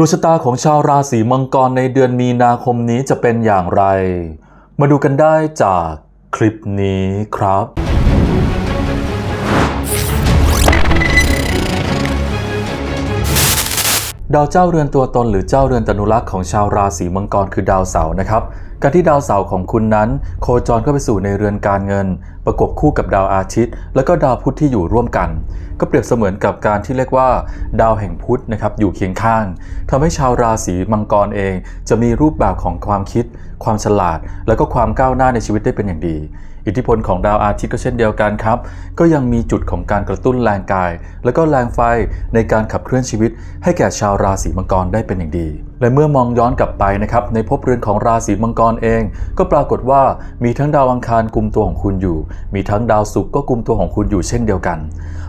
ดวงชะตาของชาวราศีมังกรในเดือนมีนาคมนี้จะเป็นอย่างไร มาดูกันได้จากคลิปนี้ครับ ดาวเจ้าเรือนตัวตนหรือเจ้าเรือนตนุรักษ์ของชาวราศีมังกรคือดาวเสาร์นะครับ การที่ดาวเสาร์ของคุณนั้น โคจรเข้าไปสู่ในเรือนการเงิน ประกบคู่กับดาวอาทิตย์ และก็ดาวพุธที่อยู่ร่วมกัน ก็เปรียบเสมือนกับการที่เรียกว่า ดาวแห่งพุธนะครับอยู่เคียงข้างทำให้ชาวราศีมังกรเอง จะมีรูปแบบของความคิด ความฉลาด และก็ความก้าวหน้าในชีวิตได้เป็นอย่างดี อิทธิพลของดาวอาทิตย์ก็เช่นเดียวกันครับ ก็ยังมีจุดของการกระตุ้นแรงกาย แล้วก็แรงไฟในการขับเคลื่อนชีวิต ให้แก่ชาวราศีมังกรได้เป็นอย่างดี และเมื่อมองย้อนกลับไปนะครับในภพเรือนของราศีมังกรเอง ก็ปรากฏว่ามีทั้งดาวอังคารกุมตัวของคุณอยู่ มีทั้งดาวศุกร์ก็กุมตัวของคุณอยู่เช่นเดียวกัน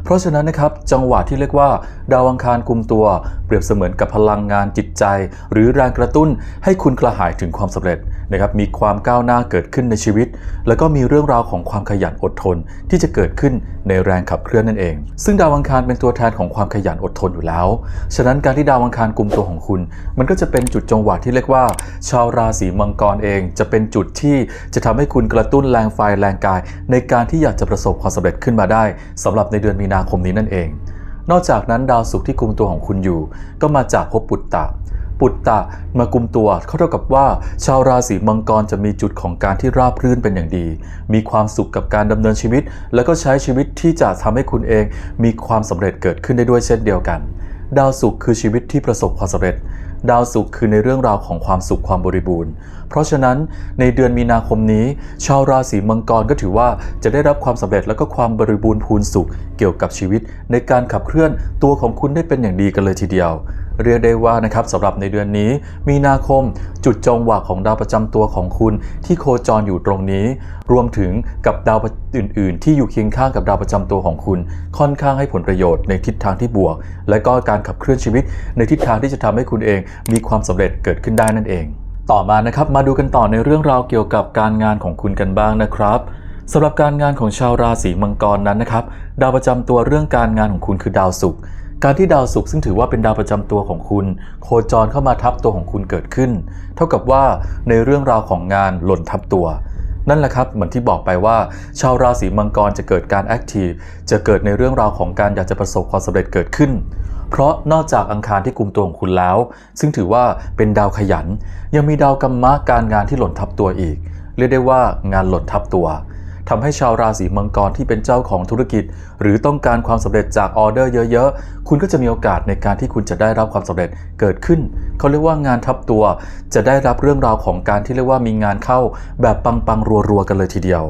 เพราะฉะนั้นนะครับจังหวะที่เรียกว่า ดาวอังคารกุมตัว เปรียบเสมือนกับพลังงานจิตใจ หรือแรงกระตุ้นให้คุณกระหายถึงความสำเร็จ นะครับมีความก้าวหน้าเกิดขึ้นในชีวิต แล้วก็มีเรื่องราวของความขยันอดทนที่จะเกิดขึ้นในแรงขับเคลื่อนนั่นเอง ซึ่งดาวอังคารเป็นตัวแทนของความขยันอดทนอยู่แล้ว ฉะนั้นการที่ดาวอังคารกุมตัวของคุณ มันก็จะเป็นจุดจังหวะที่เรียกว่า ชาวราศีมังกรเอง จะเป็นจุดที่จะทำให้คุณกระตุ้นแรงไฟแรงกาย ในการที่อยากจะประสบความสำเร็จขึ้นมาได้สำหรับในเดือนมีนาคมนี้นั่นเอง นอกจากนั้นดาวศุกร์ที่กุมตัวของคุณอยู่ ก็มาจากภพปุตตะ ปุตตะมากุมตัวเขาเท่ากับว่า ชาวราศีมังกรจะมีจุดของการที่ราบรื่นเป็นอย่างดี มีความสุขกับการดำเนินชีวิต แล้วก็ใช้ชีวิตที่จะทำให้คุณเอง มีความสำเร็จเกิดขึ้นได้ด้วยเช่นเดียวกัน ดาวศุกร์คือชีวิตที่ประสบความสำเร็จ ดาวศุกร์คือในเรื่องราวของความสุขความบริบูรณ์ เพราะฉะนั้นในเดือนมีนาคมนี้ ชาวราศีมังกรก็ถือว่าจะได้รับความสำเร็จและก็ความบริบูรณ์พูนสุขเกี่ยวกับชีวิต ในการขับเคลื่อนตัวของคุณได้เป็นอย่างดีกันเลยทีเดียว เรียกได้ว่านะครับสำหรับในเดือนนี้ มีนาคมจุดจงหวะของดาวประจำตัวของคุณที่โคจรอยู่ตรงนี้ รวมถึงกับดาวอื่น ๆ ที่อยู่เคียงข้างกับดาวประจำตัวของคุณ ค่อนข้างให้ผลประโยชน์ในทิศทางที่บวก และก็การขับเคลื่อนชีวิต ในทิศทางที่จะทำให้คุณเอง มีความสำเร็จเกิดขึ้นได้นั่นเอง ต่อมานะครับมาดูกันต่อในเรื่องราวเกี่ยวกับการงานของคุณกันบ้างนะครับสำหรับการงานของชาวราศีมังกรนั้นนะครับ ดาวประจำตัวเรื่องการงานของคุณคือดาวศุกร์ การที่ดาวศุกร์ซึ่งถือว่าเป็นดาวประจำตัวของคุณ โคจรเข้ามาทับตัวของคุณเกิดขึ้น เท่ากับว่าในเรื่องราวของงานหล่นทับตัว นั่นแหละครับ เหมือนที่บอกไปว่า ชาวราศีมังกรจะเกิดการแอคทีฟจะเกิดในเรื่องราวของการอยากจะประสบความสำเร็จเกิดขึ้นเพราะนอกจากอังคารที่กุมตัวของคุณแล้ว ซึ่งถือว่าเป็นดาวขยัน ยังมีดาวกัมมะการงานที่หล่นทับตัวอีก เรียกได้ว่างานหล่นทับตัว ทำให้ชาวราศีมังกรที่เป็นเจ้าของธุรกิจ หรือต้องการความสำเร็จจากออเดอร์เยอะๆ คุณก็จะมีโอกาสในการที่คุณจะได้รับความสำเร็จเกิดขึ้น เขาเรียกว่างานทับตัว จะได้รับเรื่องราวของการที่เรียกว่ามีงานเข้า แบบปังๆรัวๆกันเลยทีเดียว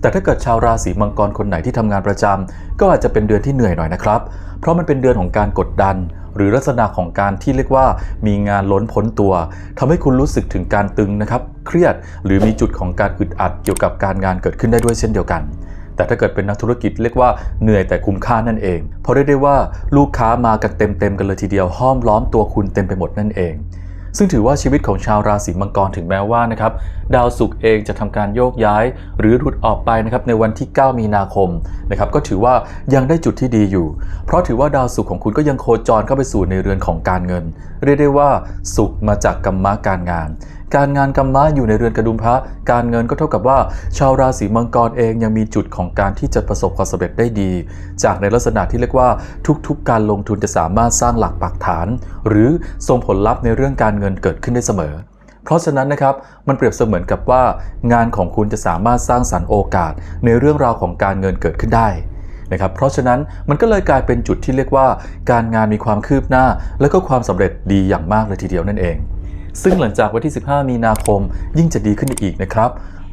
แต่ถ้าเกิดชาวราศีมังกรคนไหนที่ทำงานประจำก็อาจจะเป็นเดือนที่เหนื่อยหน่อยนะครับ เพราะมันเป็นเดือนของการกดดัน หรือลักษณะของการที่เรียกว่ามีงานล้นพ้นตัวทำให้คุณรู้สึกถึงการตึงนะครับ เครียดหรือมีจุดของการอึดอัดเกี่ยวกับการงานเกิดขึ้นได้ด้วยเช่นเดียวกันแต่ถ้าเกิดเป็นนักธุรกิจเรียกว่าเหนื่อยแต่คุ้มค่านั่นเอง เพราะเรียกได้ว่าลูกค้ามากันเต็มๆกันเลยทีเดียวห้อมล้อมตัวคุณเต็มไปหมดนั่นเอง ซึ่งถือว่าชีวิตของชาวราศีมังกรถึงแม้ว่านะครับดาวศุกร์เองจะทำการโยกย้าย หรือหลุดออกไปนะครับในวันที่ 9 มีนาคมนะครับก็ถือว่ายังได้จุดที่ดีอยู่ เพราะถือว่าดาวศุกร์ของคุณก็ยังโคจรเข้าไปสู่ในเรือนของการเงิน เรียกได้ว่าศุกร์มาจากกรรมะการงาน การงานกรรมะอยู่ในเรือนกระดุมพระ การเงินก็เท่ากับว่า ชาวราศีมังกรเองยังมีจุดของการที่จะประสบความสำเร็จได้ดี จากในลักษณะที่เรียกว่าทุกๆ การลงทุนจะสามารถสร้างหลักปักฐาน หรือส่งผลลัพธ์ในเรื่องการเงินเกิดขึ้นได้เสมอ เพราะฉะนั้นนะครับมันเปรียบเสมือนกับว่า งานของคุณจะสามารถสร้างสรรค์โอกาส ในเรื่องราวของการเงินเกิดขึ้นได้นะครับเพราะฉะนั้นมันก็เลยกลายเป็นจุดที่เรียกว่า การงานมีความคืบหน้า และก็ความสำเร็จดีอย่างมากเลยทีเดียวนั่นเอง ซึ่งหลังจากวันที่ 15 มีนาคม ยิ่งจะดีขึ้นอีกนะครับ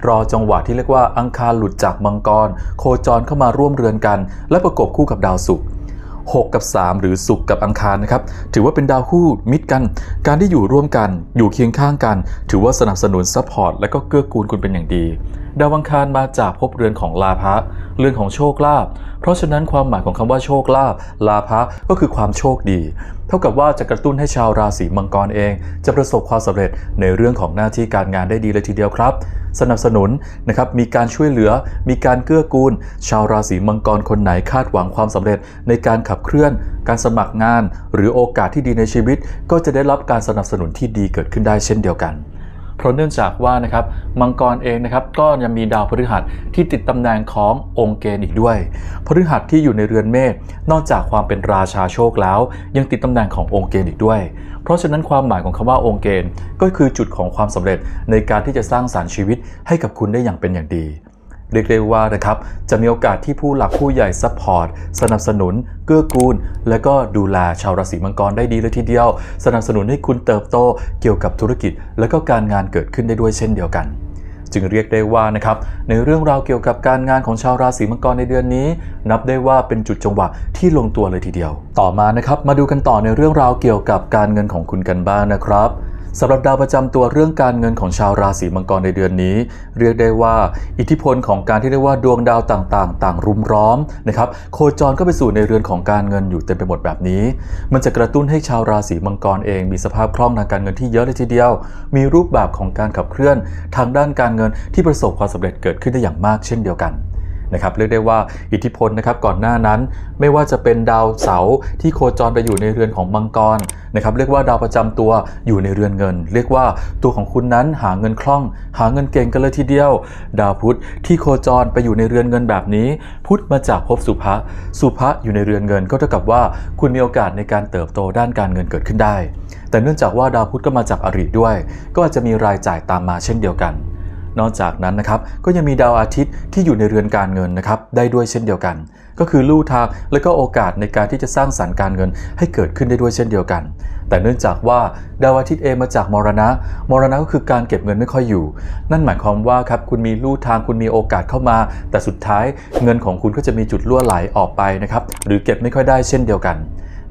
รอจังหวะที่เรียกว่าอังคารหลุดจากมังกร โคจรเข้ามาร่วมเรือนกัน และประกบคู่กับดาวศุกร์6 กับ 3 หรือศุกร์กับอังคารนะครับถือว่าเป็นดาวคู่มิตรกัน การที่อยู่ร่วมกัน อยู่เคียงข้างกัน ถือว่าสนับสนุนซัพพอร์ตและก็เกื้อกูลคุณเป็นอย่างดี ดาวอังคารมาจากภพเรือนของลาภะ เรื่อนของโชคลาภเพราะฉะนั้นความหมายของคำว่าโชคลาภลาภะก็คือความโชคดี เท่ากับว่าจะกระตุ้นให้ชาวราศีมังกรเอง จะประสบความสำเร็จในเรื่องของหน้าที่การงานได้ดีเลยทีเดียวครับ สนับสนุนนะครับมีการช่วยเหลือ มีการเกื้อกูล ชาวราศีมังกรคนไหนคาดหวังความสำเร็จในการขับเคลื่อน การสมัครงาน หรือโอกาสที่ดีในชีวิต ก็จะได้รับการสนับสนุนที่ดีเกิดขึ้นได้เช่นเดียวกัน เพราะเนื่องจากว่านะครับมังกรเองนะครับก็ยังมีดาวพฤหัสที่ติดตำแหน่งขององค์เกณฑ์อีกด้วย พฤหัสที่อยู่ในเรือนเมษนอกจากความเป็นราชาโชคแล้ว ยังติดตำแหน่งขององค์เกณฑ์อีกด้วย เพราะฉะนั้นความหมายของคำว่าองค์เกณฑ์ก็คือจุดของความสำเร็จในการที่จะสร้างสารรค์ชีวิตให้กับคุณได้อย่างเป็นอย่างดี เรียกได้ว่านะครับจะมีโอกาสที่ผู้หลักผู้ใหญ่ซัพพอร์ตสนับสนุน เกื้อกูล และก็ดูแลชาวราศีมังกรได้ดีเลยทีเดียว สนับสนุนให้คุณเติบโตเกี่ยวกับธุรกิจ และก็การงานเกิดขึ้นได้ด้วยเช่นเดียวกันจึงเรียกได้ว่านะครับในเรื่องราวเกี่ยวกับการงานของชาวราศีมังกรในเดือนนี้ นับได้ว่าเป็นจุดจังหวะที่ลงตัวเลยทีเดียว ต่อมานะครับมาดูกันต่อในเรื่องราวเกี่ยวกับการเงินของคุณกันบ้างนะครับ สำหรับดาวประจำตัวเรื่องการเงินของชาวราศีมังกรในเดือนนี้ เรียกได้ว่า อิทธิพลของการที่เรียกว่าดวงดาวต่างๆ ต่างรุมร้อมนะครับโคจรก็ไปสู่ในเรือนของการเงินอยู่เต็มไปหมดแบบนี้ มันจะกระตุ้นให้ชาวราศีมังกรเอง มีสภาพคล่องทางการเงินที่เยอะเลยทีเดียว มีรูปแบบของการขับเคลื่อน ทางด้านการเงินที่ประสบความสำเร็จเกิดขึ้นได้อย่างมากเช่นเดียวกัน นะครับเรียกได้ว่าอิทธิพลนะครับก่อนหน้านั้นไม่ว่าจะเป็นดาวเสาร์ที่โคจรไปอยู่ในเรือนของมังกรนะครับเรียกว่าดาวประจำตัวอยู่ในเรือนเงิน เรียกว่าตัวของคุณนั้นหาเงินคล่อง หาเงินเก่งกันเลยทีเดียว ดาวพุธที่โคจรไปอยู่ในเรือนเงินแบบนี้ พุธมาจากภพสุภะสุภะอยู่ในเรือนเงิน ก็เท่ากับว่าคุณมีโอกาสในการเติบโตด้านการเงินเกิดขึ้นได้ แต่เนื่องจากว่าดาวพุธก็มาจากอริด้วย ก็อาจจะมีรายจ่ายตามมาเช่นเดียวกัน นอกจากนั้นนะครับก็ยังมีดาวอาทิตย์ที่อยู่ในเรือนการเงินนะครับได้ด้วยเช่นเดียวกัน ก็คือลู่ทางและก็โอกาสในการที่จะสร้างสรรค์การเงินให้เกิดขึ้นได้ด้วยเช่นเดียวกัน แต่เนื่องจากว่าดาวอาทิตย์เองมาจากมรณะ มรณะก็คือการเก็บเงินไม่ค่อยอยู่ นั่นหมายความว่าครับคุณมีลู่ทางคุณมีโอกาสเข้ามา แต่สุดท้ายเงินของคุณก็จะมีจุดรั่วไหลออกไปนะครับหรือเก็บไม่ค่อยได้เช่นเดียวกัน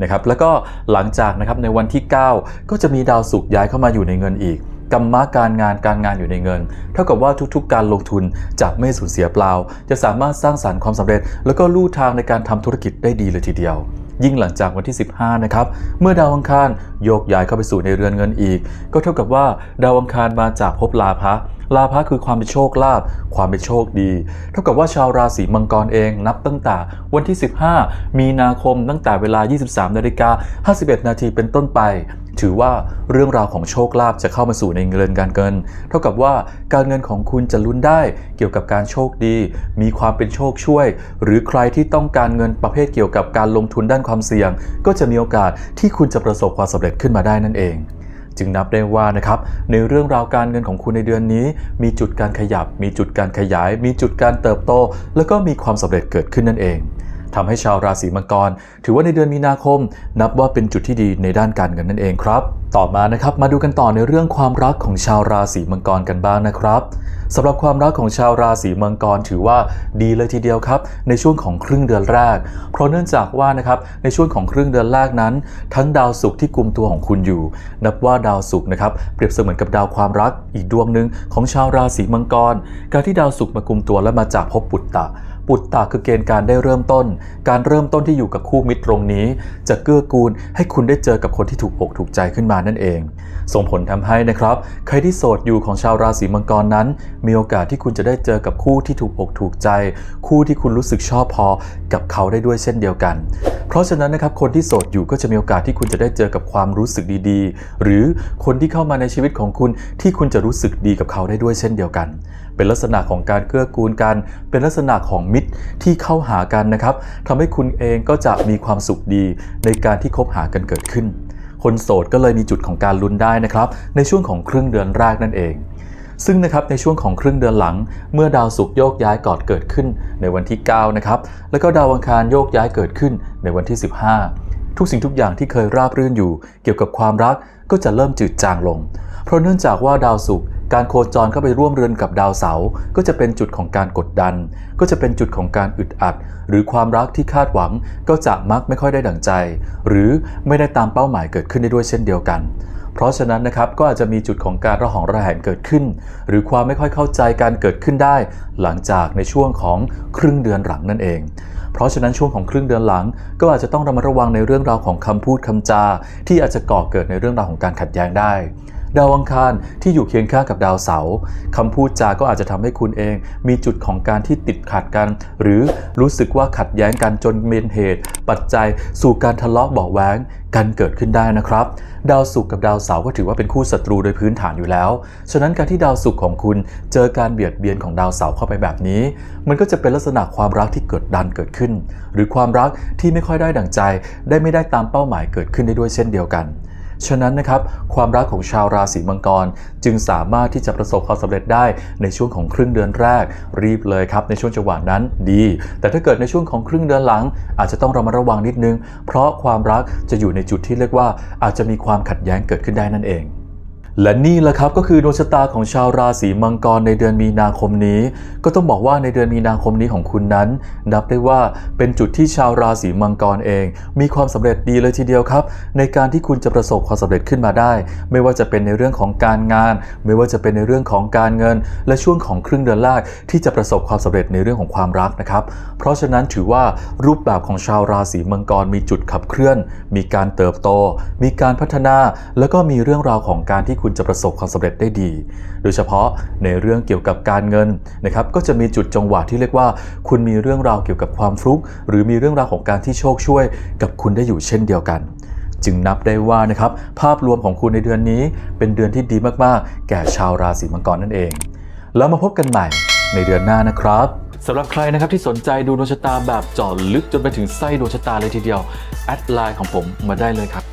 นะครับแล้วก็หลังจากนะครับในวันที่ 9 ก็จะมีดาวศุกร์ย้ายเข้ามาอยู่ในเงินอีก กรรมะการงานการงานอยู่ในเงิน เท่ากับว่าทุกๆ การลงทุนจะไม่สูญเสียเปล่า จะสามารถสร้างสารรค์ความสำเร็จ แล้วก็ลู่ทางในการทำธุรกิจได้ดีเลยทีเดียวยิ่งหลังจากวันที่ 15 นะครับ เมื่อดาวอังคารโยกย้ายเข้าไปสู่ในเรือนเงินอีก ก็เท่ากับว่าดาวอังคารมาจากภพลาภะลาภะคือความเป็นโชคลาภความเป็นโชคดี เท่ากับว่าชาวราศีมังกรเองนับตั้งแต่วันที่ 15 มีนาคมตั้งแต่เวลา 23นาฬิกา51 นาทีเป็นต้นไป ถือว่าเรื่องราวของโชคลาภจะเข้ามาสู่ในเงินการเงิน เท่ากับว่าการเงินของคุณจะลุ้นได้เกี่ยวกับการโชคดี มีความเป็นโชคช่วย หรือใครที่ต้องการเงินประเภทเกี่ยวกับการลงทุนด้านความเสี่ยง ก็จะมีโอกาสที่คุณจะประสบความสำเร็จขึ้นมาได้นั่นเองจึงนับได้ว่านะครับในเรื่องราวการเงินของคุณในเดือนนี้ มีจุดการขยับ มีจุดการขยาย มีจุดการเติบโต แล้วก็มีความสำเร็จเกิดขึ้นนั่นเอง ทำให้ชาวราศีมังกร ถือว่าในเดือนมีนาคม นับว่าเป็นจุดที่ดีในด้านการเงินนั่นเองครับ ต่อมานะครับมาดูกันต่อในเรื่องความรักของชาวราศีมังกรกันบ้างนะครับสำหรับความรักของชาวราศีมังกรถือว่าดีเลยทีเดียวครับ ในช่วงของครึ่งเดือนแรก เพราะเนื่องจากว่านะครับในช่วงของครึ่งเดือนแรกนั้น ทั้งดาวศุกร์ที่กุมตัวของคุณอยู่ นับว่าดาวศุกร์นะครับเปรียบเสมือนกับดาวความรักอีกดวงหนึ่งของชาวราศีมังกร การที่ดาวศุกร์มากุมตัวและมาจากภพปุตตะปุตตะคือเกณฑ์การได้เริ่มต้น การเริ่มต้นที่อยู่กับคู่มิตรตรงนี้ จะเกื้อกูลให้คุณได้เจอกับคนที่ถูกอกถูกใจขึ้นมานั่นเอง ส่งผลทำให้นะครับ ใครที่โสดอยู่ของชาวราศีมังกรนั้น มีโอกาสที่คุณจะได้เจอกับคู่ที่ถูกอกถูกใจ คู่ที่คุณรู้สึกชอบพอกับเขาได้ด้วยเช่นเดียวกัน เพราะฉะนั้นนะครับคนที่โสดอยู่ก็จะมีโอกาสที่คุณจะได้เจอกับความรู้สึกดีๆ หรือคนที่เข้ามาในชีวิตของคุณที่คุณจะรู้สึกดีกับเขาได้ด้วยเช่นเดียวกัน เป็นลักษณะของการเกื้อกูลกัน เป็นลักษณะของมิตรที่เข้าหากันนะครับทำให้คุณเองก็จะมีความสุขดีในการที่คบหากันเกิดขึ้น คนโสดก็เลยมีจุดของการลุ้นได้นะครับ ในช่วงของครึ่งเดือนแรกนั่นเอง ซึ่งนะครับในช่วงของครึ่งเดือนหลัง เมื่อดาวศุกร์โยกย้ายก่อดเกิดขึ้นในวันที่ 9 นะครับ แล้วก็ดาวอังคารโยกย้ายเกิดขึ้นในวันที่ 15 ทุกสิ่งทุกอย่างที่เคยราบรื่นอยู่ เกี่ยวกับความรักก็จะเริ่มจืดจางลง เพราะเนื่องจากว่าดาวศุกร์ การโคจรเข้าไปร่วมเรือนกับดาวเสาร์ก็จะเป็นจุดของการกดดัน ก็จะเป็นจุดของการอึดอัด หรือความรักที่คาดหวังก็จะมักไม่ค่อยได้ดั่งใจ หรือไม่ได้ตามเป้าหมายเกิดขึ้นได้ด้วยเช่นเดียวกันเพเพราะฉะนั้นนะครับก็อาจจะมีจุดของการระหองระแหงเกิดขึ้น หรือความไม่ค่อยเข้าใจการเกิดขึ้นได้ หลังจากในช่วงของครึ่งเดือนหลังนั่นเองเพราะฉะนั้นช่วงของครึ่งเดือนหลัง ก็อาจจะต้องระมัดระวังในเรื่องราวของคำพูดคำจา ที่อาจจะก่อเกิดในเรื่องราวของการขัดแย้งได้ ดาวอังคารที่อยู่เคียงข้างกับดาวเสาร์คำพูดจาก็อาจจะทำให้คุณเอง มีจุดของการที่ติดขัดกัน หรือรู้สึกว่าขัดแย้งกันจนเป็นเหตุ ปัจจัยสู่การทะเลาะเบาะแว้งกันเกิดขึ้นได้นะครับ ดาวศุกร์กับดาวเสาร์ก็ถือว่าเป็นคู่ศัตรูโดยพื้นฐานอยู่แล้ว ฉะนั้นการที่ดาวศุกร์ของคุณเจอการเบียดเบียนของดาวเสาร์เข้าไปแบบนี้ มันก็จะเป็นลักษณะความรักที่เกิดดันเกิดขึ้น หรือความรักที่ไม่ค่อยได้ดั่งใจ ได้ไม่ได้ตามเป้าหมายเกิดขึ้นได้ด้วยเช่นเดียวกัน ฉะนั้นนะครับความรักของชาวราศีมังกร จึงสามารถที่จะประสบความสำเร็จได้ในช่วงของครึ่งเดือนแรก รีบเลยครับในช่วงจังหวะนั้นดี แต่ถ้าเกิดในช่วงของครึ่งเดือนหลัง อาจจะต้องระมัดระวังนิดนึง เพราะความรักจะอยู่ในจุดที่เรียกว่าอาจจะมีความขัดแย้งเกิดขึ้นได้นั่นเอง และนี่แหละครับก็คือดวงชะตาของชาวราศีมังกรในเดือนมีนาคมนี้ ก็ต้องบอกว่าในเดือนมีนาคมนี้ของคุณนั้น นับได้ว่าเป็นจุดที่ชาวราศีมังกรเอง มีความสำเร็จดีเลยทีเดียวครับ ในการที่คุณจะประสบความสำเร็จขึ้นมาได้ ไม่ว่าจะเป็นในเรื่องของการงาน ไม่ว่าจะเป็นในเรื่องของการเงิน และช่วงของครึ่งเดือนแรกที่จะประสบความสำเร็จในเรื่องของความรักนะครับ เพราะฉะนั้นถือว่ารูปแบบของชาวราศีมังกรมีจุดขับเคลื่อน มีการเติบโต มีการพัฒนา แล้วก็มีเรื่องราวของการที่คุณจะประสบความสำเร็จได้ดี โดยเฉพาะในเรื่องเกี่ยวกับการเงินนะครับก็จะมีจุดจังหวะที่เรียกว่า คุณมีเรื่องราวเกี่ยวกับความฟลุก หรือมีเรื่องราวของการที่โชคช่วย กับคุณได้อยู่เช่นเดียวกันจึงนับได้ว่านะครับภาพรวมของคุณในเดือนนี้ เป็นเดือนที่ดีมากๆ แก่ชาวราศีมังกรนั่นเอง แล้วมาพบกันใหม่ในเดือนหน้านะครับสำหรับใครนะครับที่สนใจดูดวงชะตาแบบเจาะลึกจนไปถึงไส้ดวงชะตาเลยทีเดียว แอดไลน์ของผมมาได้เลยครับ